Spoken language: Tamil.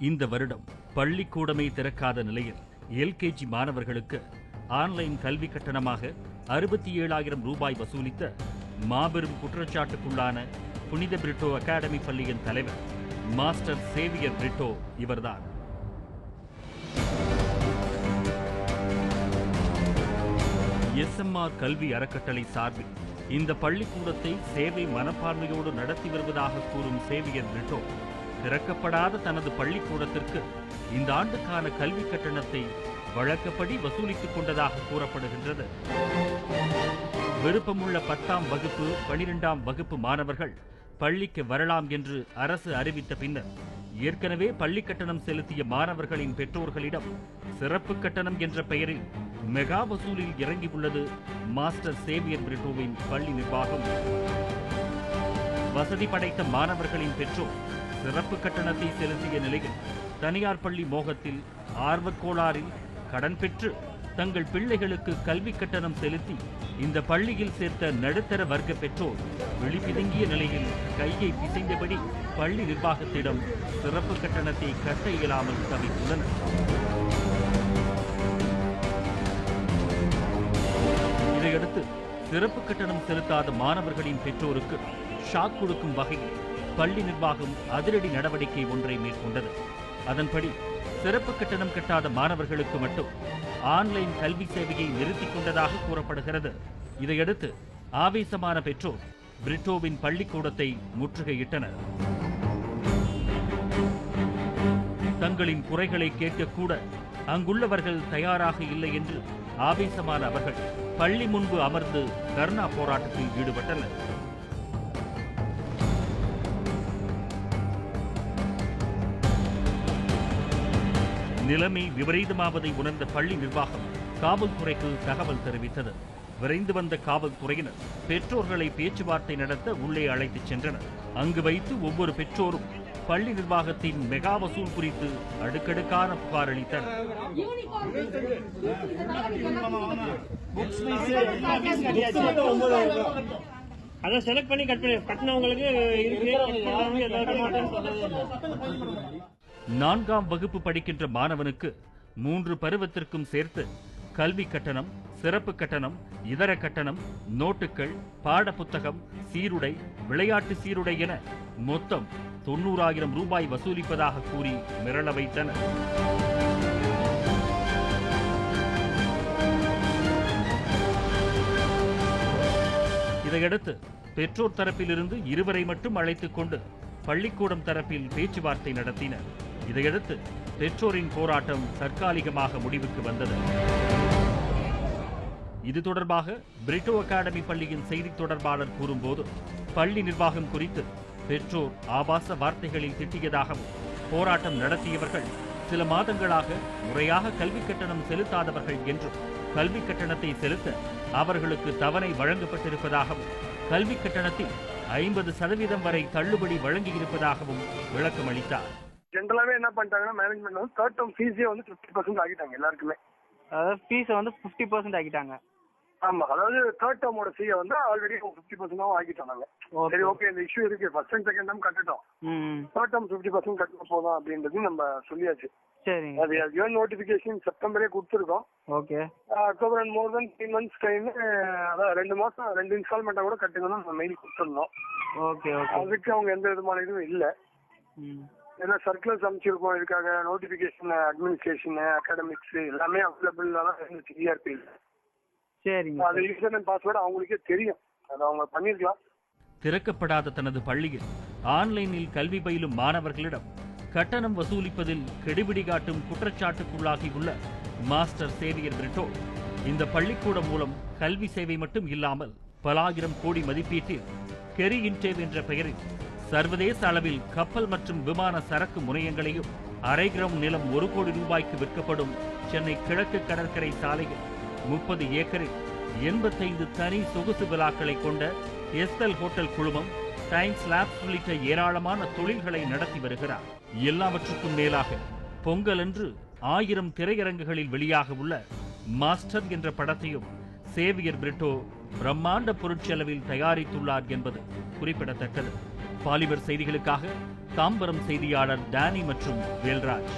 இந்த வருடம் பள்ளிக்கூடமே திறக்காத நிலையில் எல்கேஜி மாணவர்களுக்கு ஆன்லைன் கல்வி கட்டணமாக அறுபத்தி ஏழாயிரம் ரூபாய் வசூலித்த மாபெரும் குற்றச்சாட்டுக்குள்ளான புனித பிரிட்டோ அகாடமி பள்ளியின் தலைவர் மாஸ்டர் சேவியர் பிரிட்டோ இவர்தான். எஸ்எம்ஆர் கல்வி அறக்கட்டளை சார்பில் இந்த பள்ளிக்கூடத்தை சேவை மனப்பான்மையோடு நடத்தி வருவதாக கூறும் சேவியர் பிரிட்டோ திறக்கப்படாத தனது பள்ளிக்கூடத்திற்கு இந்த ஆண்டுக்கான கல்வி கட்டணத்தை வழக்கப்படி வசூலித்துக் கொண்டதாக கூறப்படுகின்றது. விருப்பமுள்ள பத்தாம் வகுப்பு பனிரெண்டாம் வகுப்பு மாணவர்கள் பள்ளிக்கு வரலாம் என்று அரசு அறிவித்த பின்னர் ஏற்கனவே பள்ளி கட்டணம் செலுத்திய மாணவர்களின் பெற்றோர்களிடம் சிறப்பு கட்டணம் என்ற பெயரில் மெகா வசூலில் இறங்கியுள்ளது மாஸ்டர் சேவியர் பிரிட்டோவின் பள்ளி நிர்வாகம். வசதி படைத்த மாணவர்களின் பெற்றோர் சிறப்பு கட்டணத்தை செலுத்திய நிலையில் தனியார் பள்ளி மோகத்தில் ஆர்வக்கோளாறில் கடன் பெற்று தங்கள் பிள்ளைகளுக்கு கல்வி கட்டணம் செலுத்தி இந்த பள்ளியில் சேர்த்த நடுத்தர வர்க்க பெற்றோர் வெளிப்பிதுங்கிய நிலையில் கையை பிசைந்தபடி பள்ளி நிர்வாகத்திடம் சிறப்பு கட்டணத்தை கட்ட இயலாமல் தவித்துள்ளனர். இதையடுத்து சிறப்பு கட்டணம் செலுத்தாத மாணவர்களின் பெற்றோருக்கு ஷாக் கொடுக்கும் வகையில் பள்ளி நிர்வாகம் அதிரடி நடவடிக்கை ஒன்றை மேற்கொண்டது. அதன்படி சிறப்பு கட்டணம் கட்டாத மாணவர்களுக்கு மட்டும் ஆன்லைன் கல்வி சேவையை நிறுத்திக் கொண்டதாக கூறப்படுகிறது. இதையடுத்து ஆவேசமான பெற்றோர் பிரிட்டோவின் பள்ளிக்கூடத்தை முற்றுகையிட்டனர். தங்களின் குறைகளை கேட்கக்கூட அங்குள்ளவர்கள் தயாராக இல்லை என்று ஆவேசமான அவர்கள் பள்ளி முன்பு அமர்ந்து தர்ணா போராட்டத்தில் ஈடுபட்டனர். நிலைமை விபரீதமாவதை உணர்ந்த பள்ளி நிர்வாகம் காவல்துறைக்கு தகவல் தெரிவித்தது. விரைந்து வந்த காவல்துறையினர் பெற்றோர்களை பேச்சுவார்த்தை நடத்த உள்ளே அழைத்துச் சென்றனர். அங்கு வைத்து ஒவ்வொரு பெற்றோரும் பள்ளி நிர்வாகத்தின் மெகா வசூல் குறித்து அடுக்கடுக்கான புகார் அளித்தனர். அதை செலக்ட் பண்ணி கட் பண்ணி கட்டினவங்களுக்கு இருக்கு. நான்காம் வகுப்பு படிக்கின்ற மாணவனுக்கு மூன்று பருவத்திற்கும் சேர்த்து கல்வி கட்டணம் சிறப்பு கட்டணம் இதர கட்டணம் நோட்டுகள் பாடப்புத்தகம் சீருடை விளையாட்டு சீருடை என மொத்தம் தொண்ணூறாயிரம் ரூபாய் வசூலிப்பதாக கூறி மிரள வைத்தனர். இதையடுத்து பெற்றோர் தரப்பிலிருந்து இருவரை மட்டும் அழைத்துக் கொண்டு பள்ளிக்கூடம் தரப்பில் பேச்சுவார்த்தை நடத்தினர். இதையடுத்து பெற்றோரின் போராட்டம் தற்காலிகமாக முடிவுக்கு வந்தது. இது தொடர்பாக பிரிட்டோ அகாடமி பள்ளியின் செய்தி தொடர்பாளர் கூறும்போது பள்ளி நிர்வாகம் குறித்து பெற்றோர் ஆபாச வார்த்தைகளில் திட்டியதாகவும் போராட்டம் நடத்தியவர்கள் சில மாதங்களாக முறையாக கல்வி கட்டணம் செலுத்தாதவர்கள் என்றும் கல்வி கட்டணத்தை செலுத்த அவர்களுக்கு தவணை வழங்கப்பட்டிருப்பதாகவும் கல்வி கட்டணத்தில் ஐம்பது சதவீதம் வரை தள்ளுபடி வழங்கியிருப்பதாகவும் விளக்கம் அளித்தார் ஜென்ரலாவே என்ன பண்ணிட்டாங்கன்னா மேனேஜ்மெண்ட் வந்து தேர்ட் டேர்ம் ஃபீஸே வந்து ஃபிஃப்டி பர்சன்ட் ஆகிட்டாங்க எல்லாருக்குமே. அதாவது ஃபீஸை வந்து ஃபிஃப்டி பர்சன்ட் ஆக்கிட்டாங்க. ஆமா அதாவது தேர்ட் டேர்மோட ஃபீயை வந்து ஆல்ரெடி ஃபிஃப்டி பர்சன்டாவும் ஆக்கிட்டோம் நாங்க. சரி ஓகே இந்த இஷ்யூ இருக்கு. ஃபர்ஸ்ட் அண்ட் செகண்ட் டேர்ம் கட்டிட்டோம். தேர்ட் டேர்ம் ஃபிஃப்டி பர்சன்ட் கட்டின போதும் அப்படின்றது நம்ம சொல்லியாச்சு. சரிங்க. அது யூஎன் நோட்டிபிகேஷன் செப்டம்பரே கொடுத்துருக்கோம். Okay. October and more then three months time அதான் ரெண்டு மாசம் ரெண்டு இன்ஸ்டால்மெண்ட்டா கூட கட்டுங்கன்னு நம்ம மெயில் கொடுத்துருந்தோம். Okay okay. அதுக்கு அவங்க எந்த விதமான இதுவும் இல்லை. ஏன்னா சர்க்குலர்ஸ் அமைச்சிருக்கோம். இதுக்காக நோட்டிபிகேஷன் அட்மினிஸ்ட்ரேஷன் அகாடமிக்ஸ் எல்லாமே அவைலபிள் தான் இருந்துச்சு இஆர்பி சரிங்க அது யூசர் அண்ட் பாஸ்வேர்டு அவங்களுக்கே தெரியும். அதை அவங்க பண்ணிருக்கலாம். திறக்கப்படாத தனது பள்ளியில் ஆன்லைனில் கல்வி பயிலும் மாணவர்களிடம் கட்டணம் வசூலிப்பதில் கெடுபிடி காட்டும் குற்றச்சாட்டுக்குள்ளாகியுள்ள மாஸ்டர் சேவியர் பிரிட்டோ இந்த பள்ளிக்கூடம் மூலம் கல்வி சேவை மட்டும் இல்லாமல் பல ஆயிரம் கோடி மதிப்பீட்டில் கெரி இன்டேவ் என்ற பெயரில் சர்வதேச அளவில் கப்பல் மற்றும் விமான சரக்கு முனையங்களையும் அரை கிராம் நிலம் ஒரு கோடி ரூபாய்க்கு விற்கப்படும் சென்னை கிழக்கு கடற்கரை சாலையில் முப்பது ஏக்கரில் எண்பத்தைந்து தனி சொகுசு விழாக்களை கொண்ட எஸ்எல் ஹோட்டல் குழுமம் டைம்ஸ் லேப்ஸ் உள்ளிட்ட ஏராளமான தொழில்களை நடத்தி வருகிறார். எல்லாவற்றுக்கும் மேலாக பொங்கல் அன்று ஆயிரம் திரையரங்குகளில் வெளியாக உள்ள மாஸ்டர் என்ற படத்தையும் சேவியர் பிரிட்டோ பிரம்மாண்ட பொருட்செலவில் தயாரித்துள்ளார் என்பது குறிப்பிடத்தக்கது. பாலிமர் செய்திகளுக்காக தாம்பரம் செய்தியாளர் டேனி மற்றும் வேல்ராஜ்.